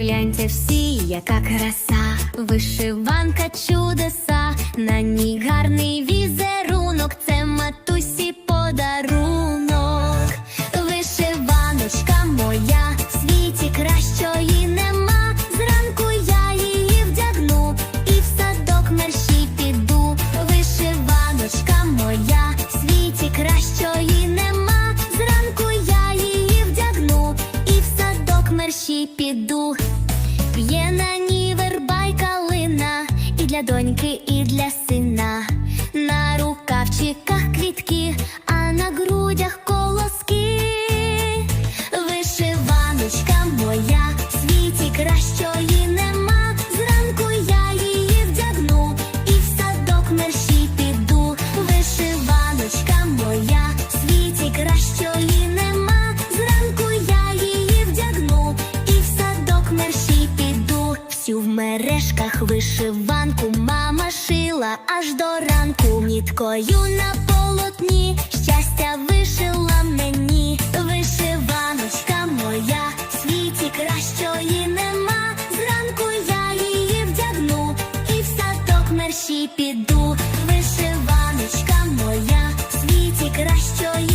Гляньте всі, яка краса, вишиванка чудеса, на ній гарний візерунок, це матусі подарунок. Вишиваночка моя, в світі кращої нема. Зранку я її вдягну і в садок мерщій піду. Вишиваночка моя, в світі кращої нема. Зранку я її вдягну і в садок мерщій піду. Для доньки, і для сина. На рукавчиках квітки, мережках вишиванку мама шила аж до ранку. Ніткою на полотні щастя вишила мені. Вишиваночка моя, в світі кращої нема. Зранку я її вдягну і в садок мерщій піду. Вишиваночка моя, в світі кращої